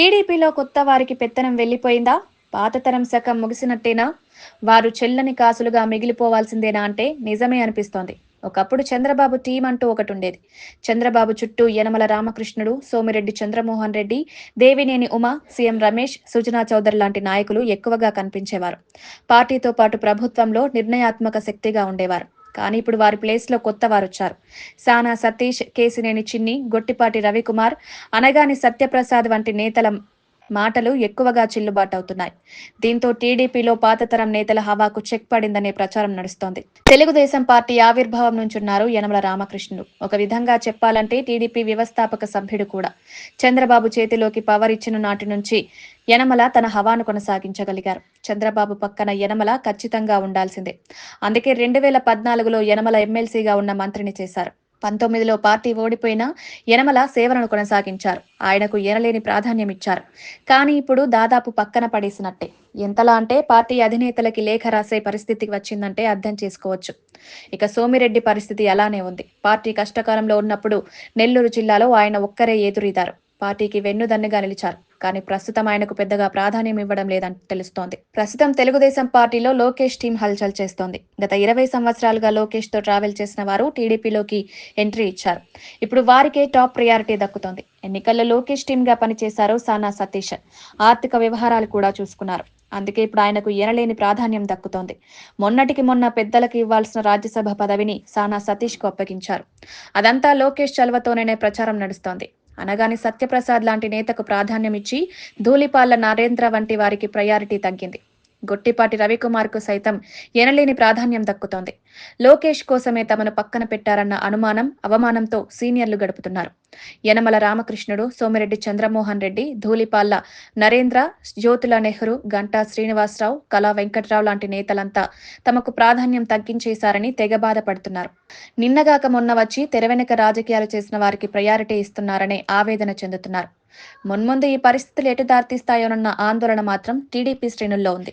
టీడీపీలో కొత్త వారికి పెత్తనం వెళ్ళిపోయిందా? పాతతరం శకం ముగిసినట్టేనా? వారు చెల్లని కాసులుగా మిగిలిపోవాల్సిందేనా అంటే నిజమే అనిపిస్తోంది. ఒకప్పుడు చంద్రబాబు టీం అంటూ ఒకటి ఉండేది చంద్రబాబు చుట్టూ యనమల రామకృష్ణుడు సోమిరెడ్డి చంద్రమోహన్ రెడ్డి దేవినేని ఉమ సీఎం రమేష్ సుజనా చౌదరి లాంటి నాయకులు ఎక్కువగా కనిపించేవారు. పార్టీతో పాటు ప్రభుత్వంలో నిర్ణయాత్మక శక్తిగా ఉండేవారు. కానీ ఇప్పుడు వారి ప్లేస్లో కొత్త వారు వచ్చారు సానా సతీష్ కేసినేని చిన్ని గొట్టిపాటి రవికుమార్ అనగాని సత్యప్రసాద్ వంటి నేతల మాటలు ఎక్కువగా చెల్లుబాటు అవుతున్నాయి దీంతో టీడీపీలో పాతతరం నేతల హవాకు చెక్ పడిందనే ప్రచారం నడుస్తోంది. తెలుగుదేశం పార్టీ ఆవిర్భావం నుంచున్నారు యనమల రామకృష్ణుడు. ఒక విధంగా చెప్పాలంటే టీడీపీ వ్యవస్థాపక సభ్యుడు కూడా. చంద్రబాబు చేతిలోకి పవర్ ఇచ్చిన నాటి నుంచి యనమల తన హవాను కొనసాగించగలిగారు. చంద్రబాబు పక్కన యనమల ఖచ్చితంగా ఉండాల్సిందే. అందుకే రెండు వేల పద్నాలుగులో యనమల ఎమ్మెల్సీగా ఉన్న మంత్రిని చేశారు. పంతొమ్మిదిలో పార్టీ ఓడిపోయిన యనమల సేవలను కొనసాగించారు. ఆయనకు ఎనలేని ప్రాధాన్యం ఇచ్చారు కానీ ఇప్పుడు దాదాపు పక్కన పడేసినట్టే. ఎంతలా అంటే పార్టీ అధినేతలకి లేఖ రాసే పరిస్థితికి వచ్చిందంటే అర్థం చేసుకోవచ్చు. ఇక సోమిరెడ్డి పరిస్థితి అలానే ఉంది. పార్టీ కష్టకాలంలో ఉన్నప్పుడు నెల్లూరు జిల్లాలో ఆయన ఒక్కరే ఎదురీదారు. పార్టీకి వెన్నుదన్నుగా నిలిచారు. కానీ ప్రస్తుతం ఆయనకు పెద్దగా ప్రాధాన్యం ఇవ్వడం లేదని తెలుస్తోంది. ప్రస్తుతం తెలుగుదేశం పార్టీలో లోకేష్ టీం హల్చల్ చేస్తోంది. గత ఇరవై సంవత్సరాలుగా లోకేష్తో ట్రావెల్ చేసిన వారు టీడీపీలోకి ఎంట్రీ ఇచ్చారు. ఇప్పుడు వారికే టాప్ ప్రియారిటీ దక్కుతోంది. ఎన్నికల్లో లోకేష్ టీమ్గా పనిచేశారు సానా సతీష్. ఆర్థిక వ్యవహారాలు కూడా చూసుకున్నారు. అందుకే ఇప్పుడు ఆయనకు ఎనలేని ప్రాధాన్యం దక్కుతోంది. మొన్నటికి మొన్న పెద్దలకు ఇవ్వాల్సిన రాజ్యసభ పదవిని సానా సతీష్కు అప్పగించారు. అదంతా లోకేష్ చలవతోనే ప్రచారం నడుస్తోంది. అనగాని సత్యప్రసాద్ లాంటి నేతకు ప్రాధాన్యం ఇచ్చి ధూళిపాళ్ళ నరేంద్ర వంటి వారికి ప్రయారిటీ తగ్గింది. గొట్టిపాటి రవికుమార్కు సైతం ఎనలేని ప్రాధాన్యం దక్కుతోంది. లోకేష్ కోసమే తమను పక్కన పెట్టారన్న అనుమానం అవమానంతో సీనియర్లు గడుపుతున్నారు. యనమల రామకృష్ణుడు సోమిరెడ్డి చంద్రమోహన్ రెడ్డి ధూళిపాల్ల నరేంద్ర జ్యోతుల నెహ్రూ గంటా శ్రీనివాసరావు కళా వెంకట్రావు లాంటి నేతలంతా తమకు ప్రాధాన్యం తగ్గించేశారని తెగ బాధపడుతున్నారు. నిన్నగాక మొన్న వచ్చి తెరవెనక రాజకీయాలు చేసిన వారికి ప్రయారిటీ ఇస్తున్నారనే ఆవేదన చెందుతున్నారు. మున్ముందు ఈ పరిస్థితులు ఎటు దారితీస్తాయోనన్న ఆందోళన మాత్రం టీడీపీ శ్రేణుల్లో ఉంది.